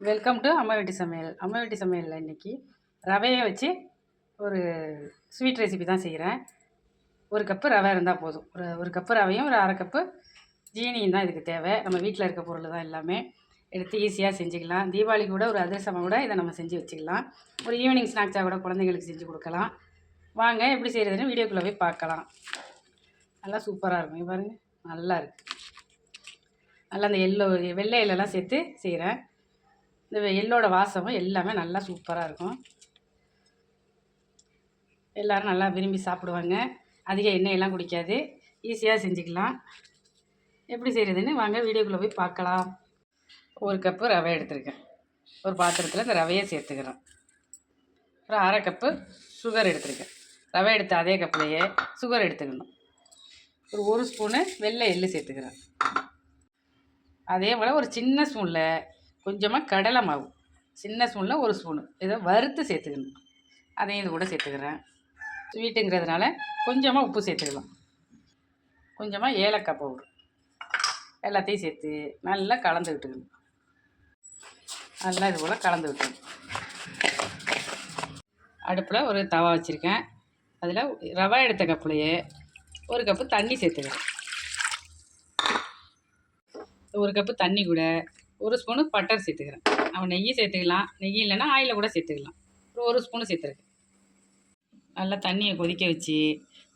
Welcome to அம்மா வீட்டு சமையல் அம்மா வீட்டு சமையலில் இன்றைக்கி ரவையை வச்சு ஒரு ஸ்வீட் ரெசிபி தான் செய்கிறேன் ஒரு கப்பு ரவை இருந்தால் போதும். ஒரு ஒரு கப்பு ரவையும் ஒரு அரை கப்பு ஜீனியும் தான் இதுக்கு தேவை. நம்ம வீட்டில் இருக்க பொருள் தான் எல்லாமே. எடுத்து ஈஸியாக செஞ்சுக்கலாம். தீபாவளிக்கு கூட ஒரு அதிரசமாக கூட இதை நம்ம செஞ்சு வச்சுக்கலாம். ஒரு ஈவினிங் ஸ்நாக்ஸாக கூட குழந்தைங்களுக்கு செஞ்சு கொடுக்கலாம். வாங்க எப்படி செய்கிறதுன்னு வீடியோக்குள்ளே போய் பார்க்கலாம். நல்லா சூப்பராக இருக்கும் பாருங்கள் நல்லா இருக்குது நல்லா அந்த எல்லோ வெள்ளை எல்லாம் சேர்த்து செய்கிறேன் இந்த எள்ளோட வாசமும் எல்லாமே நல்லா சூப்பராக இருக்கும். எல்லோரும் நல்லா விரும்பி சாப்பிடுவாங்க. அதிக எண்ணெயெல்லாம் குடிக்காது. ஈஸியாக செஞ்சுக்கலாம். எப்படி செய்கிறதுன்னு வாங்க வீடியோக்குள்ளே போய் பார்க்கலாம். ஒரு கப்பு ரவை எடுத்திருக்கேன். ஒரு பாத்திரத்தில் இந்த ரவையை சேர்த்துக்கிறோம் அப்புறம் அரை கப்பு சுகர் எடுத்திருக்கேன். ரவை எடுத்த அதே கப்புலையே சுகர் எடுத்துக்கணும். ஒரு ஒரு ஸ்பூனு வெள்ளை எள்ளு சேர்த்துக்கிறேன். அதே போல் ஒரு சின்ன ஸ்பூனில் கொஞ்சமாக கடலை மாவு. சின்ன ஸ்பூனில் ஒரு ஸ்பூனு. இதை வறுத்து சேர்த்துக்கணும். அதையும் இது கூட சேர்த்துக்கிறேன். ஸ்வீட்டுங்கிறதுனால கொஞ்சமாக உப்பு சேர்த்துக்கலாம். கொஞ்சமாக ஏலக்காய் பவுடர். எல்லாத்தையும் சேர்த்து நல்லா கலந்து விட்டுக்கணும். நல்லா இது போல் கலந்து விட்டுக்கணும். அடுப்பில் ஒரு தவா வச்சுருக்கேன். அதில் ரவா எடுத்த கப்புலையே ஒரு கப்பு தண்ணி சேர்த்துக்கிறேன். ஒரு கப்பு தண்ணி கூட ஒரு ஸ்பூனு பட்டர் சேர்த்துக்கிறேன். நம்ம நெய் சேர்த்துக்கலாம். நெய் இல்லைன்னா ஆயிலில் கூட சேர்த்துக்கலாம். ஒரு ஒரு ஸ்பூனு சேர்த்துருக்கேன். நல்லா தண்ணியை கொதிக்க வச்சு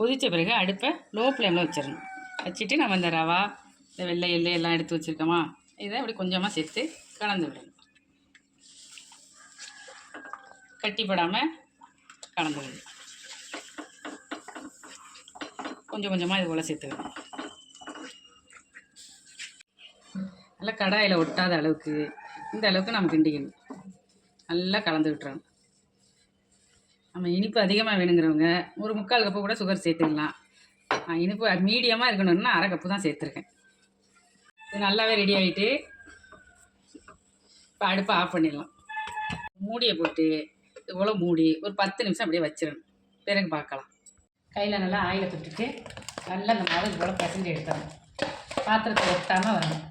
கொதித்த பிறகு அடுப்பை லோ ஃப்ளேமில் வச்சிடணும். வச்சுட்டு நம்ம இந்த ரவா இந்த வெள்ளை எல்லை எல்லாம் எடுத்து வச்சுருக்கோமா இதை அப்படி கொஞ்சமாக சேர்த்து கலந்து விடணும். கட்டிப்படாமல் கலந்து விடணும். கொஞ்சம் கொஞ்சமாக இது போல் சேர்த்துக்கணும். நல்லா கடாயில் ஒட்டாத அளவுக்கு இந்த அளவுக்கு நம்ம கிண்டிக்கணும். நல்லா கலந்து விட்டுறணும். நம்ம இனிப்பு அதிகமாக வேணுங்கிறவங்க ஒரு முக்கால் கப்பு கூட சுகர் சேர்த்துக்கலாம். நான் இனிப்பு மீடியமாக இருக்கணும்னா அரை கப்பு தான் சேர்த்துருக்கேன். இது நல்லாவே ரெடி ஆகிட்டு இப்போ அடுப்பை ஆஃப் பண்ணிடலாம். மூடியை போட்டு இது போல் மூடி ஒரு பத்து நிமிஷம் அப்படியே வச்சிடணும். பிறகு பார்க்கலாம். கையில் நல்லா ஆயிலை தொட்டுட்டு நல்லா அந்த மாவு போல் பசஞ்சு எடுத்துடணும். பாத்திரத்தை ஒட்டாமல் வரணும்.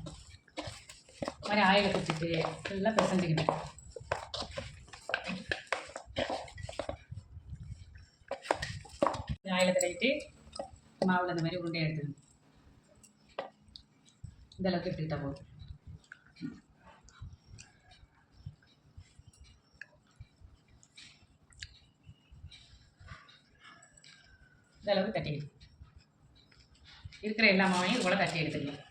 மாதிரி ஆயில் குத்திட்டு நல்லா பிசைஞ்சுக்கணும் ஆயிலை தடவிட்டு மாவில் இந்த மாதிரி உருண்டை எடுத்துக்கணும். இந்த அளவுக்கு எடுத்துக்கிட்டா போதும். இந்த அளவுக்கு தட்டிக்கணும் இருக்கிற எல்லா மாவையும் இது போல் தட்டி எடுத்துக்கலாம்.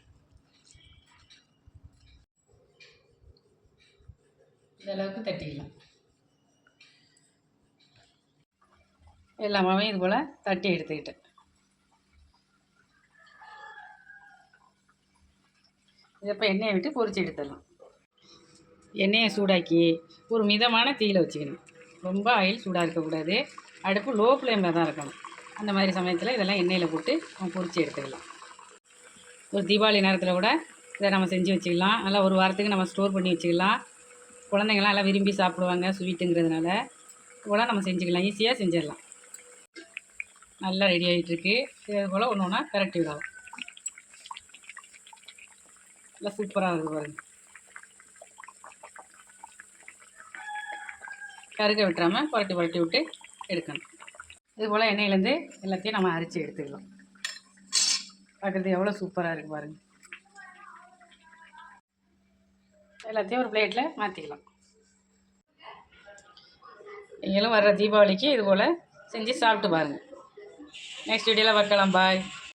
இந்த அளவுக்கு தட்டிக்கலாம். எல்லா மாவையும் இது போல் தட்டி எடுத்துக்கிட்டேன். இதை இப்போ எண்ணெயை விட்டு பொறிச்சு எடுத்துடலாம். எண்ணெயை சூடாக்கி ஒரு மிதமான தீயில் வச்சுக்கணும். ரொம்ப ஆயில் சூடாக இருக்கக்கூடாது. அடுப்பு லோ ஃப்ளேமில் தான் இருக்கணும். அந்த மாதிரி சமயத்தில் இதெல்லாம் எண்ணெயில் போட்டு நம்ம பொறிச்சு எடுத்துக்கலாம். ஒரு தீபாவளி நேரத்தில் கூட இதை நம்ம செஞ்சு வச்சுக்கலாம். நல்லா ஒரு வாரத்துக்கு நம்ம ஸ்டோர் பண்ணி வச்சுக்கலாம். குழந்தைங்களாம் எல்லாம் விரும்பி சாப்பிடுவாங்க ஸ்வீட்டுங்கிறதுனால கூட நம்ம செஞ்சுக்கலாம். ஈஸியாக செஞ்சிடலாம். நல்லா ரெடி ஆகிட்டுருக்கு இது போல் ஒன்று ஒன்றா கரெக்டி விடலாம். நல்லா சூப்பராக இருக்குது பாருங்க. கருக விட்டுறாமல் புரட்டி புரட்டி விட்டு எடுக்கணும். இது போல் எண்ணெயிலேருந்து எல்லாத்தையும் நம்ம அரைச்சி எடுத்துக்கலாம். பார்க்குறது எவ்வளோ சூப்பராக இருக்குது பாருங்கள் எல்லாத்தையும் ஒரு பிளேட்டில் மாற்றிக்கலாம் நீங்களும் வர்ற தீபாவளிக்கு இது போல் செஞ்சு சாப்பிட்டு பாருங்கள் நெக்ஸ்ட் வீடியோவில் பார்க்கலாம். பாய்